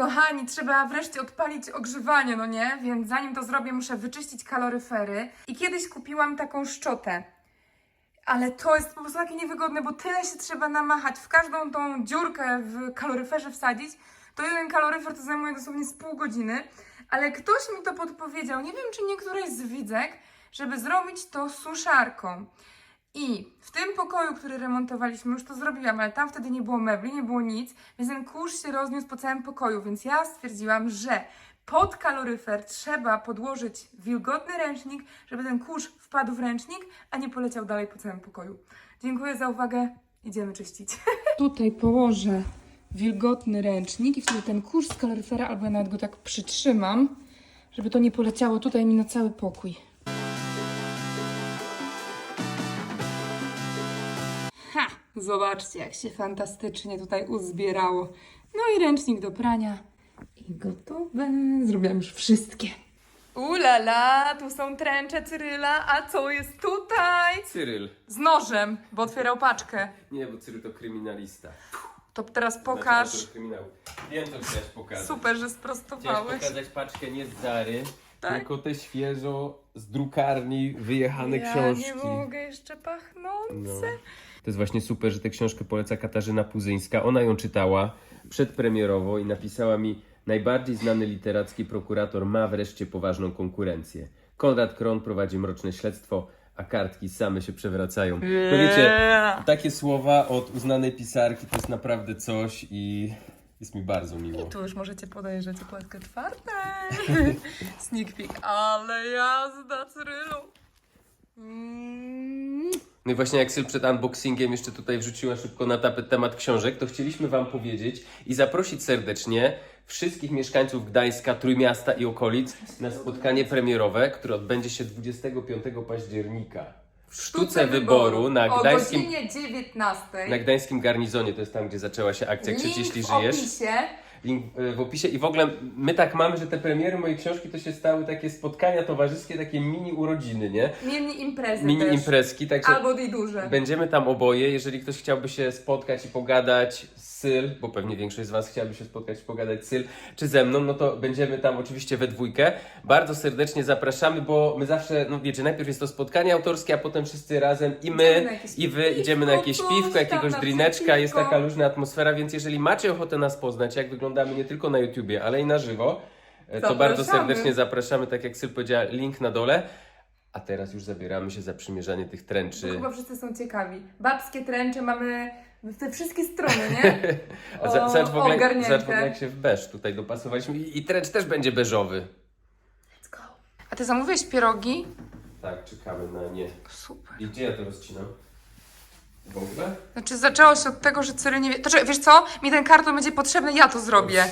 Kochani, trzeba wreszcie odpalić ogrzewanie, no nie? Więc zanim to zrobię, muszę wyczyścić kaloryfery. I kiedyś kupiłam taką szczotę. Ale to jest po prostu takie niewygodne, bo tyle się trzeba namachać, w każdą tą dziurkę w kaloryferze wsadzić. To jeden kaloryfer to zajmuje dosłownie z pół godziny. Ale ktoś mi to podpowiedział, nie wiem czy nie któreś z widzek, żeby zrobić to suszarką. I w tym pokoju, który remontowaliśmy, już to zrobiłam, ale tam wtedy nie było mebli, nie było nic, więc ten kurz się rozniósł po całym pokoju, więc ja stwierdziłam, że pod kaloryfer trzeba podłożyć wilgotny ręcznik, żeby ten kurz wpadł w ręcznik, a nie poleciał dalej po całym pokoju. Dziękuję za uwagę, idziemy czyścić. Tutaj położę wilgotny ręcznik i wtedy ten kurz z kaloryfera, albo ja nawet go tak przytrzymam, żeby to nie poleciało tutaj mi na cały pokój. Zobaczcie, jak się fantastycznie tutaj uzbierało. No i ręcznik do prania. I gotowe. Zrobiłam już wszystkie. Ulala, tu są tręcze Cyryla, a co jest tutaj? Cyryl. Z nożem, bo otwierał paczkę. Nie, bo Cyryl to kryminalista. To teraz Znaczy, pokaż. autor kryminału. Wiem, co chciałeś pokazać. Super, że Chciałeś sprostowałeś. pokazać paczkę nie z Zary, Tak? tylko te świeżo z drukarni wyjechane Ja książki. nie mogę jeszcze pachnące. No. To jest właśnie super, że tę książkę poleca Katarzyna Puzyńska. Ona ją czytała przedpremierowo i napisała mi najbardziej znany literacki prokurator ma wreszcie poważną konkurencję. Konrad Kron prowadzi mroczne śledztwo, a kartki same się przewracają. No wiecie, takie słowa od uznanej pisarki to jest naprawdę coś i jest mi bardzo miło. Tu już możecie podejrzeć okładkę czwartej. Sneak peek, ale jazda Cyrylu. Mm. No i właśnie jak Syl przed unboxingiem jeszcze tutaj wrzuciła szybko na tapet temat książek, to chcieliśmy Wam powiedzieć i zaprosić serdecznie wszystkich mieszkańców Gdańska, Trójmiasta i okolic na spotkanie premierowe, które odbędzie się 25 października w Sztuce Wyboru na o Gdańskim, godzinie 19. na Gdańskim Garnizonie. To jest tam, gdzie zaczęła się akcja Krzycz Jeśli w Żyjesz. opisie. Link w opisie i w ogóle my tak mamy, że te premiery mojej książki to się stały takie spotkania towarzyskie, takie mini urodziny, nie? Mini imprezy Mini też. imprezki, także Albo i duże. Będziemy tam oboje. Jeżeli ktoś chciałby się spotkać i pogadać z Syl, bo pewnie większość z Was chciałaby się spotkać i pogadać z Syl, czy ze mną, no to będziemy tam oczywiście we dwójkę. Bardzo serdecznie zapraszamy, bo my zawsze, no wiecie, najpierw jest to spotkanie autorskie, a potem wszyscy razem i Idziemy my, na jakieś i Wy piwko, idziemy na jakieś coś piwko, tam, jakiegoś na drineczka, jest piwko. taka luźna atmosfera, więc jeżeli macie ochotę nas poznać, jak wyglądamy nie tylko na YouTubie, ale i na żywo, e, to bardzo serdecznie zapraszamy, tak jak Syl powiedziała, link na dole. A teraz już zabieramy się za przymierzanie tych Bo tręczy. chyba wszyscy są ciekawi. Babskie tręcze mamy w te wszystkie strony, nie? A za- O, Zobacz w, ogóle, zobacz w ogóle, jak się w beż tutaj dopasowaliśmy. I, i trench też będzie beżowy. Let's go. A ty zamówiłeś pierogi? Tak, czekamy na nie. Super. I gdzie ja to rozcinam? W ogóle? Znaczy zaczęło się od tego, że Cyryl nie wie... To czekaj, wiesz co? Mi ten karton będzie potrzebny, ja to zrobię.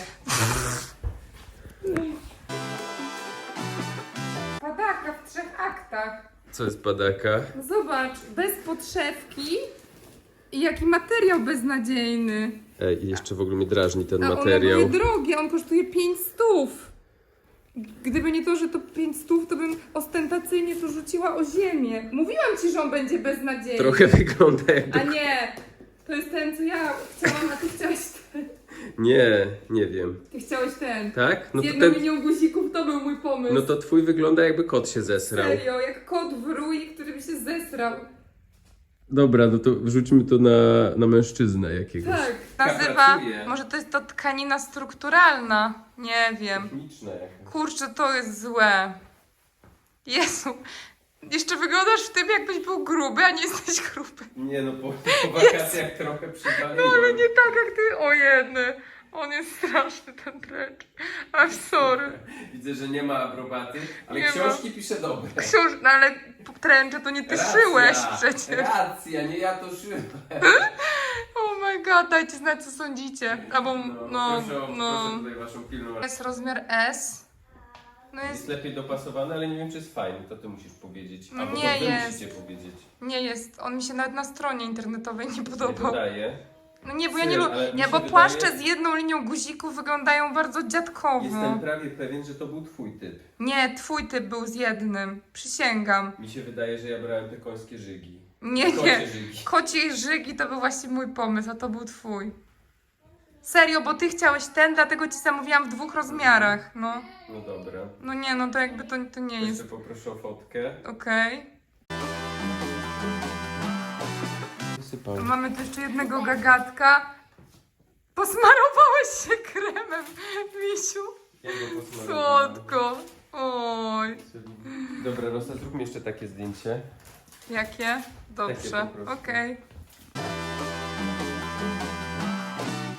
Padaka w trzech aktach. Co jest padaka? Zobacz, bez podszewki i jaki materiał beznadziejny. Ej, i jeszcze w ogóle mnie drażni ten A materiał. one były drogie, on kosztuje 5 stów. Gdyby nie to, że to 5 stów, to bym ostentacyjnie to rzuciła o ziemię. Mówiłam ci, że on będzie beznadziejny. Trochę wygląda jakby... A nie, to jest ten, co ja chciałam, a ty chciałeś ten. Nie, nie wiem. Ty chciałeś ten. Tak? No Z to, jedną ten... linią guzików to był mój pomysł. no to twój wygląda jakby kot się zesrał. Serio, jak kot w rui, który by się zesrał. Dobra, no to wrzućmy to na, na mężczyznę jakiegoś. Tak. Nazywa, pracuje. może to jest to tkanina strukturalna. Nie wiem. Techniczne. Kurczę, to jest złe. Jezu. Jeszcze wyglądasz w tym, jakbyś był gruby, a nie jesteś gruby. Nie no, po, po wakacjach trochę przywaliłem. No ale nie tak jak ty. O jedny. On jest straszny, ten precz. I'm sorry. Widzę, że nie ma aprobaty, ale Nie książki pisze dobre. Książ... No ale tręcze to nie ty szyłeś przecież. Racja, nie ja to szyłem. Oh my god, dajcie znać co sądzicie. Albo no, proszę, o- no. proszę tutaj waszą pilną Jest rozmiar S. No jest, Jest lepiej dopasowane, ale nie wiem, czy jest fajny, to ty musisz powiedzieć. No Albo nie to wy jest. musicie powiedzieć. nie jest. On mi się nawet na stronie internetowej nie Nie podobał. No nie, bo ja nie Syl, lubię. ale mi Nie, się bo wydaje- płaszcze z jedną linią guzików wyglądają bardzo dziadkowo. Jestem prawie pewien, że to był twój typ. Nie, twój typ był z jednym. Przysięgam. Mi się wydaje, że ja brałem te końskie żygi. Nie, Kocie nie. żygi. Kocie żygi to był właśnie mój pomysł, a to był twój. Serio, bo ty chciałeś ten, dlatego ci zamówiłam w dwóch rozmiarach. No, No dobra. no nie, no to jakby to, to nie jest. Jeszcze poproszę o fotkę. Okej. Mamy tu jeszcze jednego gagatka. Posmarowałeś się kremem, Misiu. Ja go posmarowałem. Słodko. Oj. Dobra, Rosa, zrób mi jeszcze takie zdjęcie. Jakie? Dobrze, po prostu. okej.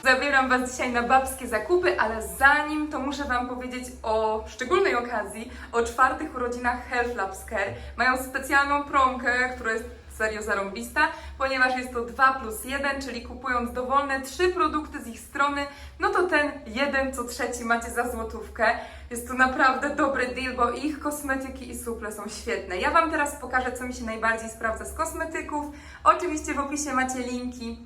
Zabieram Was dzisiaj na babskie zakupy, ale zanim to muszę Wam powiedzieć o szczególnej okazji, o czwartych urodzinach Health Labs Care. Mają specjalną promkę, która jest serio zarąbista, ponieważ jest to 2 plus 1, czyli kupując dowolne trzy produkty z ich strony, no to ten jeden co trzeci macie za złotówkę. Jest to naprawdę dobry deal, bo ich kosmetyki i suple są świetne. Ja Wam teraz pokażę, co mi się najbardziej sprawdza z kosmetyków. Oczywiście w opisie macie linki.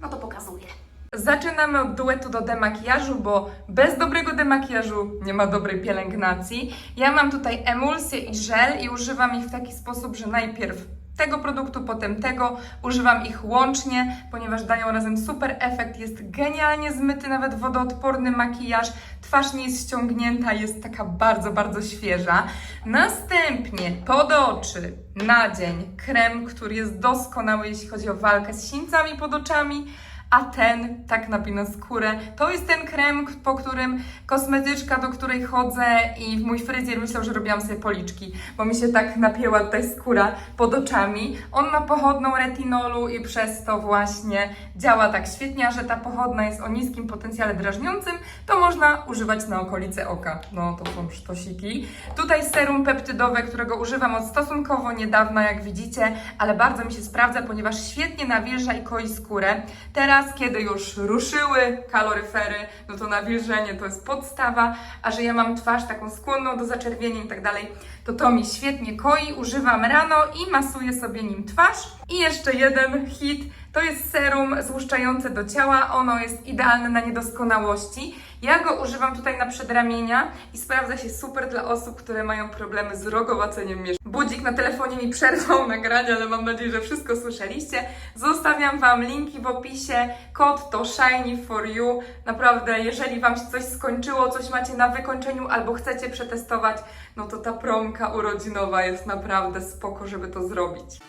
No to pokazuję. Zaczynamy od duetu do demakijażu, bo bez dobrego demakijażu nie ma dobrej pielęgnacji. Ja mam tutaj emulsję i żel i używam ich w taki sposób, że najpierw tego produktu, potem tego. Używam ich łącznie, ponieważ dają razem super efekt. Jest genialnie zmyty, nawet wodoodporny makijaż. Twarz nie jest ściągnięta, jest taka bardzo, bardzo świeża. Następnie pod oczy na dzień krem, który jest doskonały, jeśli chodzi o walkę z sińcami pod oczami a ten tak napina skórę. To jest ten krem, po którym kosmetyczka, do której chodzę i mój fryzjer myślał, że robiłam sobie policzki, bo mi się tak napięła tutaj skóra pod oczami. On ma pochodną retinolu i przez to właśnie działa tak świetnie, a że ta pochodna jest o niskim potencjale drażniącym, to można używać na okolice oka. No to są sztosiki. Tutaj serum peptydowe, którego używam od stosunkowo niedawna, jak widzicie, ale bardzo mi się sprawdza, ponieważ świetnie nawilża i koi skórę. Teraz, kiedy już ruszyły kaloryfery, no to nawilżenie to jest podstawa, a że ja mam twarz taką skłonną do zaczerwienień i tak dalej, to to mi świetnie koi. Używam rano i masuję sobie nim twarz. I jeszcze jeden hit, to jest serum złuszczające do ciała. Ono jest idealne na niedoskonałości. Ja go używam tutaj na przedramienia i sprawdza się super dla osób, które mają problemy z rogowaceniem mieszkania. Budzik na telefonie mi przerwał nagranie, ale mam nadzieję, że wszystko słyszeliście. Zostawiam Wam linki w opisie. Kod to Shiny for You. Naprawdę, jeżeli Wam się coś skończyło, coś macie na wykończeniu albo chcecie przetestować, no to ta promka urodzinowa jest naprawdę spoko, żeby to zrobić.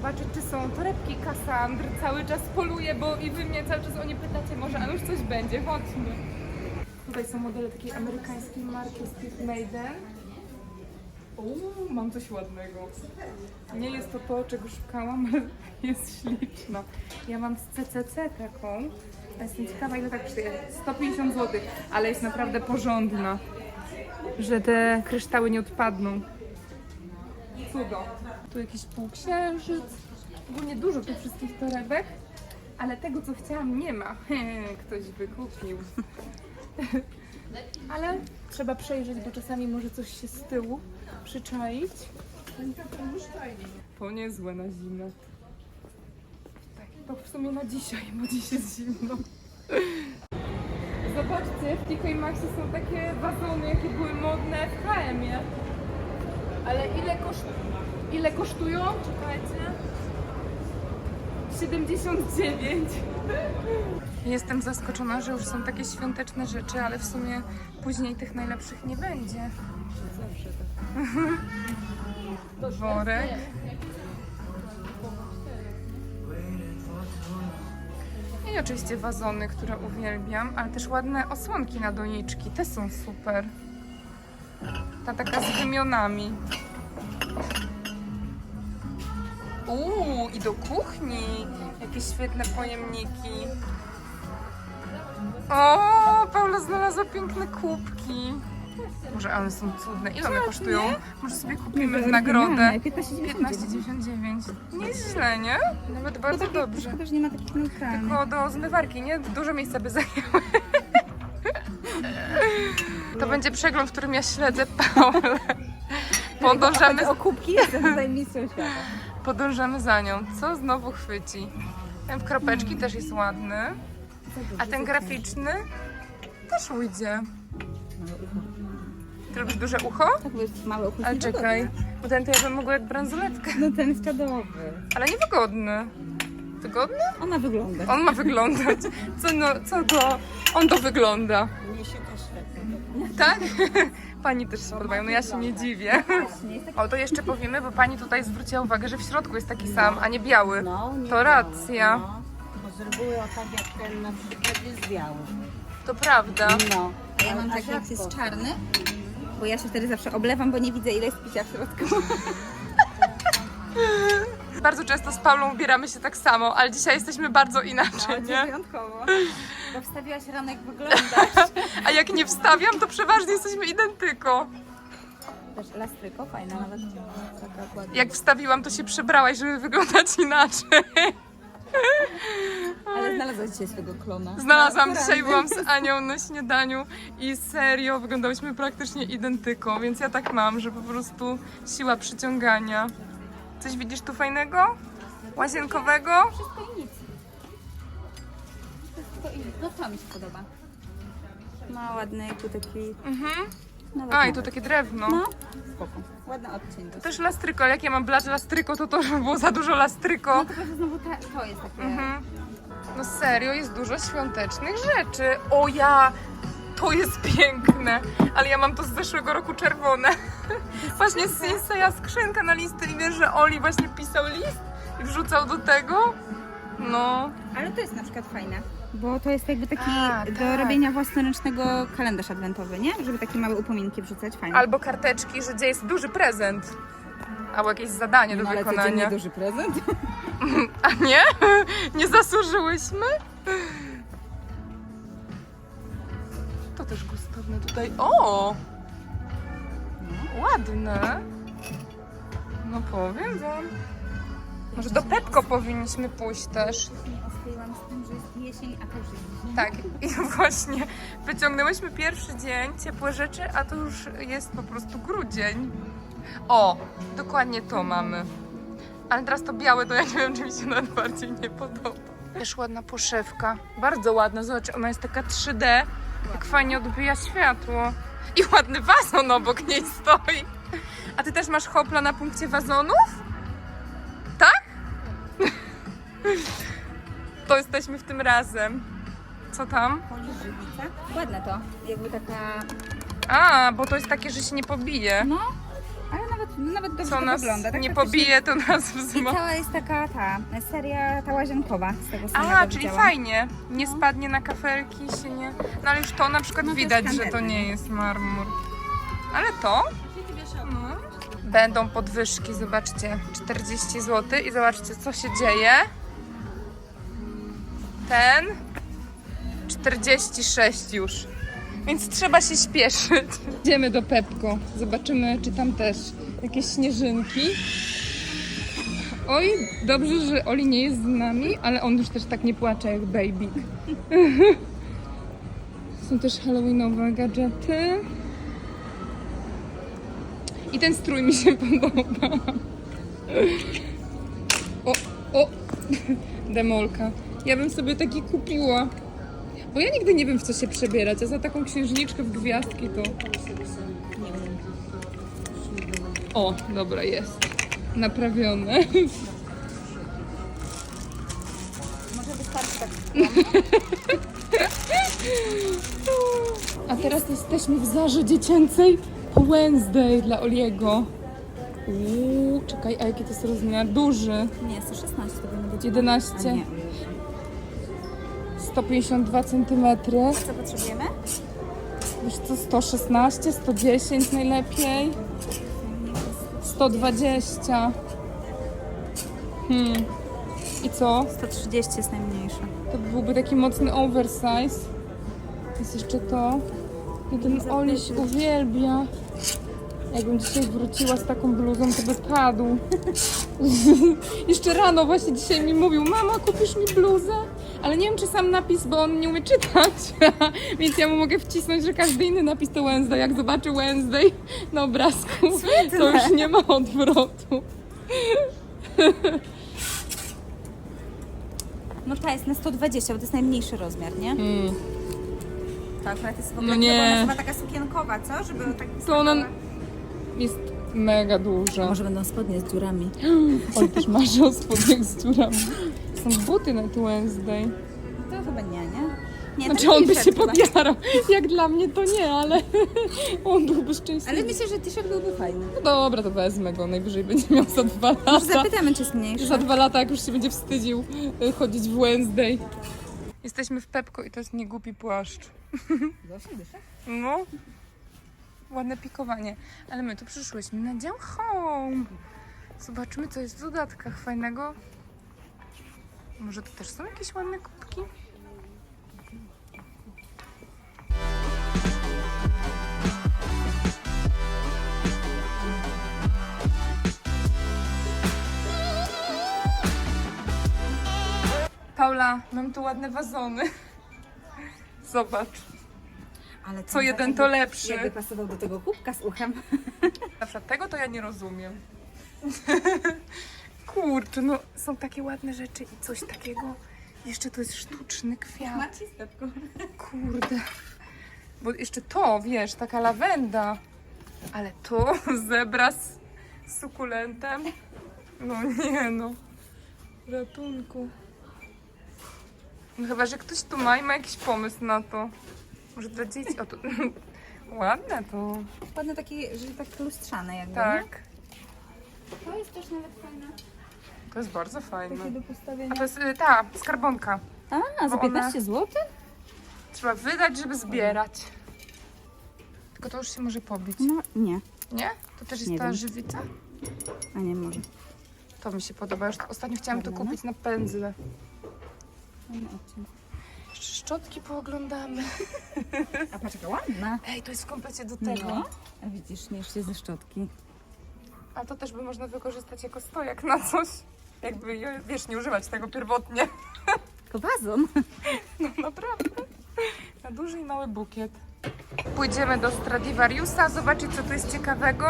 Zobaczyć, czy są torebki Cassandr. Cały czas poluję, bo i wy mnie cały czas o nie pytacie, może a już coś będzie, chodźmy. Tutaj są modele takiej amerykańskiej marki Steve Maiden. Uuu, mam coś ładnego. Nie jest to to, czego szukałam, ale jest śliczna. Ja mam z CCC taką. Jestem ciekawa, ile tak przyjdzie. 150 zł, ale jest naprawdę porządna. Że te kryształy nie odpadną. Cudo. Tu jakiś półksiężyc. Ogólnie dużo tych wszystkich torebek, ale tego co chciałam nie ma. Ktoś wykupił. ale trzeba przejrzeć, bo czasami może coś się z tyłu przyczaić. To niezłe na zimę. Tak, to w sumie na dzisiaj, bo dziś jest zimno. Zobaczcie, w TK Maxie są takie wazony, jakie były modne w HM-ie. Ale ile, koszt... ile kosztują? Czekajcie. 79. Jestem zaskoczona, że już są takie świąteczne rzeczy, ale w sumie później tych najlepszych nie będzie. Worek. I oczywiście wazony, które uwielbiam, ale też ładne osłonki na doniczki. Te są super. Ta taka z wymionami. Uuu, i do kuchni. Jakie świetne pojemniki. O, Paula znalazła piękne kubki. Może one są cudne. Ile one kosztują? Może sobie kupimy w nagrodę. 15,99. Nieźle, nie? Nawet bardzo dobrze. Tylko, że nie ma takich neutralnych. Tylko do zmywarki, nie? Dużo miejsca by zajęły. To będzie przegląd, w którym ja śledzę Paulę. Podążamy, O kubki jestem mistrzem świata. Podążamy za nią. Co znowu chwyci? Ten w kropeczki też jest ładny. A ten graficzny też ujdzie. Ty lubisz duże ucho? Tak, bo jest małe ucho. Ale czekaj, bo ten to ja bym mogła jak bransoletkę. No ten jest czadowy. Ale niewygodny. Wygodny? Ona wygląda. On ma wyglądać. Co, no, co to? On to wygląda. Mnie się też. Tak? Pani też się podobają, no ja się nie dziwię. O, to jeszcze powiemy, bo pani tutaj zwróciła uwagę, że w środku jest taki sam, a nie biały. No, nie To biały, racja. No, bo z reguły o tak jak ten na przykład jest biały. To prawda. No. A ja mam taki, jak jest czarny, bo ja się wtedy zawsze oblewam, bo nie widzę ile jest picia w środku. Bardzo często z Paulą ubieramy się tak samo, ale dzisiaj jesteśmy bardzo inaczej, No, nie? wyjątkowo. Bo wstawiłaś ranek wyglądać. A jak nie wstawiam, to przeważnie jesteśmy identyko. Też lastryko, fajna nawet. Taka. Jak wstawiłam, to się przebrałaś, żeby wyglądać inaczej. Ale znalazłaś dzisiaj swojego klona. Znalazłam Naturalny. dzisiaj, byłam z Anią na śniadaniu i serio wyglądałyśmy praktycznie identyko, więc ja tak mam, że po prostu siła przyciągania. Coś widzisz tu fajnego? Łazienkowego? Wszystko i nic. Wszystko i nic. No to mi się podoba. Ma ładny jakby taki... Mhm. Nawet A, i nawet. tu takie drewno. No, spoko. Ładny odcień. To też lastryko, ale jak ja mam blać lastryko, to to było za dużo lastryko. No tylko, że znowu ta, to jest takie... Mhm. No serio, jest dużo świątecznych rzeczy. O ja! To jest piękne, ale ja mam to z zeszłego roku czerwone. Właśnie z Sinseya skrzynka na listy i wiesz, że Oli właśnie pisał list i wrzucał do tego. No, Ale to jest na przykład fajne. Bo to jest jakby taki A, do tak. robienia własnoręcznego kalendarz adwentowy, nie? Żeby takie małe upominki wrzucać, fajnie. albo karteczki, że gdzie jest duży prezent. Albo jakieś zadanie do no, ale wykonania. codziennie duży prezent. A nie? Nie zasłużyłyśmy? Też gustowne tutaj. O! Ładne. No powiem wam. Może do Pepko powinniśmy pójść też. Oswoiłam z tym, że jest jesień, a jest. Tak, i właśnie wyciągnęłyśmy pierwszy dzień, ciepłe rzeczy, a to już jest po prostu grudzień. O, dokładnie to mamy. Ale teraz to białe, to ja nie wiem, czy mi się nawet bardziej nie podoba. Też ładna poszewka, bardzo ładna, zobacz, ona jest taka 3D, jak fajnie odbija światło. I ładny wazon obok niej stoi. A ty też masz hopla na punkcie wazonów? Tak? To jesteśmy w tym razem. Co tam? Ładne to. Jakby taka... A, bo to jest takie, że się nie pobije. No, ale nawet, dobrze Co to nas wygląda. Tak nie faktycznie. pobije, to nas I wzma. cała jest taka ta seria ta łazienkowa z tego samego A, czyli widziałam. fajnie. Nie spadnie na kafelki, się nie... No ale już to na przykład No to widać, że to nie jest marmur. Ale to? No. Będą podwyżki, zobaczcie. 40 zł i zobaczcie, co się dzieje. Ten 46 już. Więc trzeba się śpieszyć. Idziemy do Pepko. Zobaczymy, czy tam też jakieś śnieżynki. Oj, dobrze, że Oli nie jest z nami, ale on już też tak nie płacze jak baby. Są też halloweenowe gadżety. I ten strój mi się podoba. O, o, demolka. Ja bym sobie taki kupiła. Bo ja nigdy nie wiem w co się przebierać, a za taką księżniczkę w gwiazdki to... O, dobra, jest. Naprawione. Może wystarczy tak. A teraz jesteśmy w Zarze Dziecięcej po Wednesday dla Oliego. Uuu, czekaj, a jaki to jest rozmiar? Duży. Nie, 116 to być. 11. A nie. 152 cm. Co potrzebujemy? Wiesz co, 116, 110 najlepiej. 120. Hmm. I co? 130 jest najmniejsza. To byłby taki mocny oversize. Jest jeszcze to. No ten Oliś uwielbia. Jakbym dzisiaj wróciła z taką bluzą, to by padł. Jeszcze rano właśnie dzisiaj mi mówił, mama kupisz mi bluzę? Ale nie wiem, czy sam napis, bo on nie umie czytać. Więc ja mu mogę wcisnąć, że każdy inny napis to Wednesday. Jak zobaczy Wednesday na obrazku, to już nie ma odwrotu. No ta jest na 120, bo to jest najmniejszy rozmiar, nie? Mm. To akurat jest w ogóle No no nie. chyba taka sukienkowa, co? Żeby tak To ona jest mega duża. Może będą spodnie z dziurami. Oj, też marzę o spodniach z dziurami. Są buty na Wednesday. To chyba nie, nie? Nie, Znaczy on by się chyba. podjarał. Jak dla mnie to nie, ale on byłby szczęśliwy. Ale myślę, że t-shirt byłby fajny. No dobra, to wezmę go. Najwyżej będzie miał za dwa Może lata. zapytamy, czy jest mniejszy. Za dwa lata, jak już się będzie wstydził y, chodzić w Wednesday. Jesteśmy w Pepko i to jest niegłupi płaszcz. No. Ładne pikowanie. Ale my tu przyszłyśmy na dział home. Co jest w dodatkach fajnego. Może tu też są jakieś ładne kubki? Paula, mam tu ładne wazony. Zobacz. Ale Co jeden to lepszy. Jakby pasował do tego kubka z uchem. Na przykład tego to ja nie rozumiem. Kurczę, no są takie ładne rzeczy i coś takiego. Jeszcze to jest sztuczny kwiat. Kurde. Bo jeszcze to, wiesz, taka lawenda. Ale to zebra z sukulentem. No nie no. Ratunku. No chyba, że ktoś tu ma i ma jakiś pomysł na to. Może dla dzieci. O, to... Ładne to. Ładne takie, że tak lustrzane jakby, nie? Tak. To jest też nawet fajne. To jest bardzo fajne. Takie do A postawienia. to jest y, ta, skarbonka. A, za Bo ona- 15 zł? Trzeba wydać, żeby zbierać. Tylko to już się może pobić. No nie. Nie? To też jest Nie ta wiem. żywica? A nie może. To mi się podoba. Już ostatnio chciałam to kupić na pędzle. Fajny odcień. Jeszcze szczotki pooglądamy. A patrz, jaka ładna. Ej, to jest w komplecie do tego. No. A widzisz, nie jeszcze ze szczotki. A to też by można wykorzystać jako stojak na coś. Jakby, wiesz, nie używać tego pierwotnie. Tylko wazon. No naprawdę. Na duży i mały bukiet. Pójdziemy do Stradivariusa, zobaczyć co tu jest ciekawego.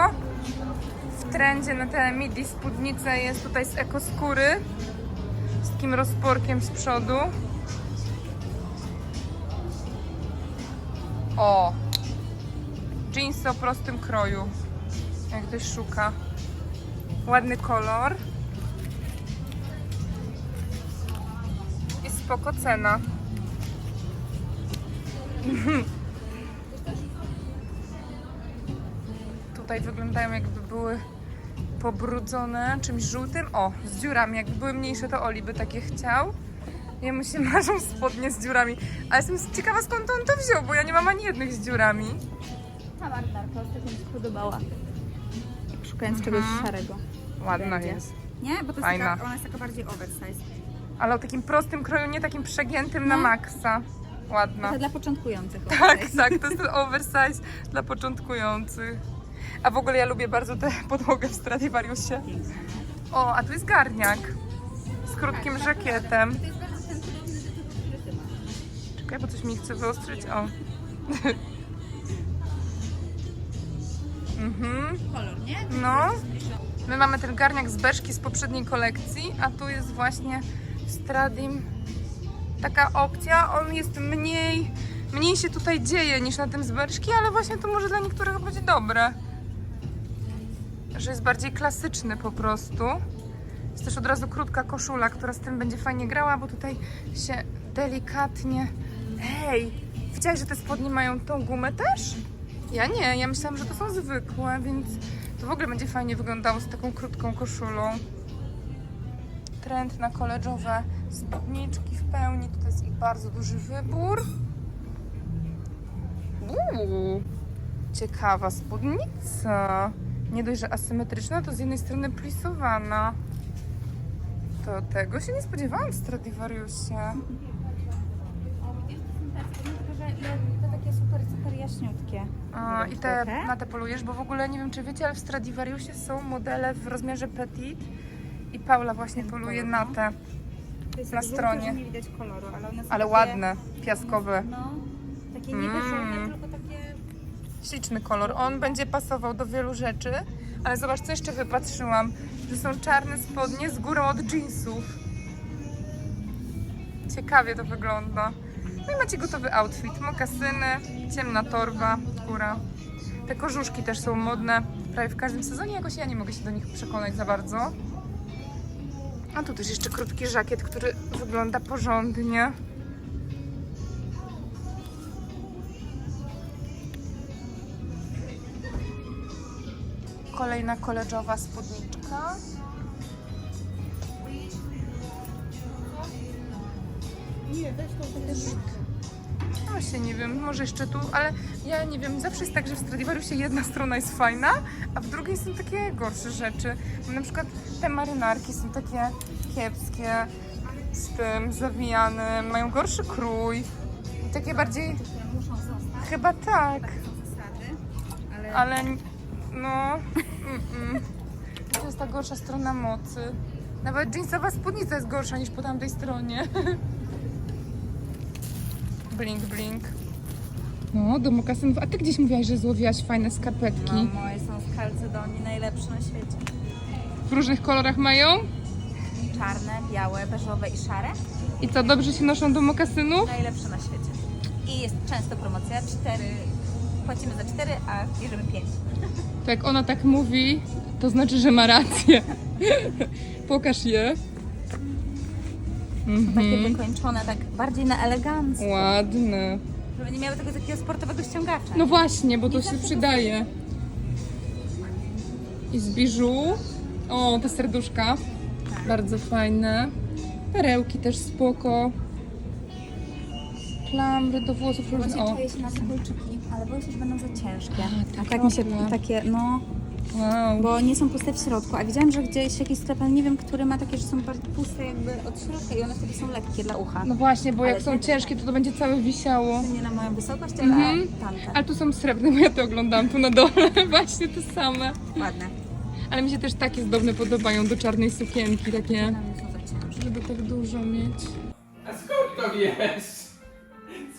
W trendzie na te midi spódnice jest tutaj z ekoskóry. Z takim rozporkiem z przodu. O! Jeansy o prostym kroju. Jak ktoś szuka. Ładny kolor. I spoko cena. Tutaj wyglądają jakby były pobrudzone czymś żółtym. O, z dziurami. Jakby były mniejsze, to Oli by takie chciał. Jemu się marzą spodnie z dziurami. A jestem ciekawa skąd on to wziął, bo ja nie mam ani jednych z dziurami. Ta marynarka ostatnio mi się podobała. Szukając czegoś szarego. Ładna Będzie. jest. Nie? Bo to jest Fajna. taka, ona jest taka bardziej oversize. Ale o takim prostym kroju, nie takim przegiętym na No. maksa. Ładna. To dla początkujących. Tak, oversize. tak, to jest ten oversize dla początkujących. A w ogóle ja lubię bardzo tę podłogę w Stradivariusie. O, a tu jest garniak z krótkim żakietem. To jest bardzo Czekaj, bo coś mi chce wyostrzyć. O. mhm. Kolor, nie? No. My mamy ten garniak z Beszki z poprzedniej kolekcji, a tu jest właśnie Stradim taka opcja. On jest mniej, mniej się tutaj dzieje niż na tym z Beszki, ale właśnie to może dla niektórych być dobre. Że jest bardziej klasyczny po prostu. Jest też od razu krótka koszula, która z tym będzie fajnie grała, bo tutaj się delikatnie... Hej, widziałeś, że te spodnie mają tą gumę też? Ja nie, ja myślałam, że to są zwykłe, więc to w ogóle będzie fajnie wyglądało z taką krótką koszulą. Trend na koleżowe spódniczki w pełni, tutaj jest ich bardzo duży wybór. Uuu, ciekawa spódnica. Nie dość, że asymetryczna, to z jednej strony plisowana. To tego się nie spodziewałam w Stradivariusie. O, widzisz, to są te spodnie, tylko że te takie super, super jaśniutkie. A, I te, na te polujesz, bo w ogóle nie wiem, czy wiecie, ale w Stradivariusie są modele w rozmiarze petit i Paula właśnie poluje na te, To jest Na stronie. nie widać koloru, ale one są ale takie, ładne, piaskowe. No, takie niby Mm. tylko takie... Śliczny kolor. On będzie pasował do wielu rzeczy, ale zobacz, co jeszcze wypatrzyłam, że są czarne spodnie z górą od jeansów. Ciekawie to wygląda. No i macie gotowy outfit. Mokasyny, ciemna torba, góra. Te korzuszki też są modne prawie w każdym sezonie. Jakoś ja nie mogę się do nich przekonać za bardzo. A tu też jeszcze krótki żakiet, który wygląda porządnie. Kolejna koleżowa spódniczka. Nie, weź to też. Właśnie nie wiem, może jeszcze tu, ale ja nie wiem, zawsze jest tak, że w Stradivariusie jedna strona jest fajna, a w drugiej są takie gorsze rzeczy. Na przykład te marynarki są takie kiepskie, z tym zawijane, mają gorszy krój. Takie bardziej, chyba tak, ale... no, to jest ta gorsza strona mocy. Nawet jeansowa spódnica jest gorsza niż po tamtej stronie. blink, blink. No, do mokasynów. A ty gdzieś mówiłaś, że złowiłaś fajne skarpetki. No, moje są z Calcedonii najlepsze na świecie. W różnych kolorach mają. Czarne, białe, beżowe i szare. I co, dobrze się noszą do mokasynów? Najlepsze na świecie. I jest często promocja, 4, płacimy za 4, a bierzemy 5. To jak ona tak mówi, to znaczy, że ma rację. Pokaż je. Takie Mhm. wykończone, tak bardziej na elegancko. Ładne. Żeby nie miały tego takiego sportowego ściągacza. No właśnie, bo to się przydaje. I z biżu. O, te serduszka. Bardzo fajne. Perełki też spoko. Klamry do włosów różne. Właśnie O, czuję się na te kolczyki, ale boję się, że będą za ciężkie. A, te tak mi się takie, no, wow. bo nie są puste w środku. A widziałam, że gdzieś jakiś sklep, ale nie wiem, który ma takie, że są bardziej puste jakby od środka i one wtedy są lekkie dla ucha. No właśnie, bo jak Ale są te- ciężkie, to to będzie całe wisiało. Nie na moją wysokość, ale Mhm. tamte. Ale tu są srebrne, bo ja to oglądałam tu na dole. Właśnie te same. Ładne. Ale mi się też takie zdobne podobają do czarnej sukienki, takie, są żeby tak dużo mieć. A skąd to wiesz?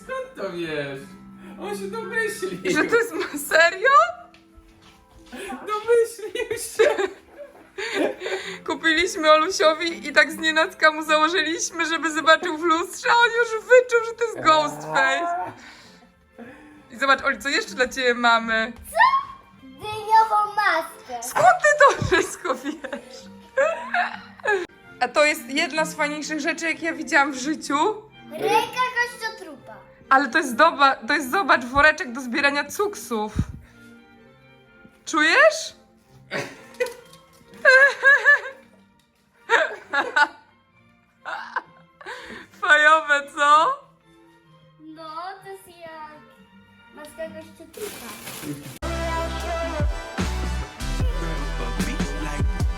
Skąd to wiesz? On się domyślił. Że to jest ma- serio? Domyślił się. Kupiliśmy Olusiowi i tak z nienacka mu założyliśmy, żeby zobaczył w lustrze, a on już wyczuł, że to jest Ghostface. I zobacz, Oli, co jeszcze dla Ciebie mamy? dyniową maskę. Skąd Ty to wszystko wiesz? A to jest jedna z fajniejszych rzeczy, jakie ja widziałam w życiu. Ręka kościotrupa. Ale to jest, doba, to jest zobacz, woreczek do zbierania cuksów. Czujesz? Fajowe, co? No, to jest jak maska kościotrupa.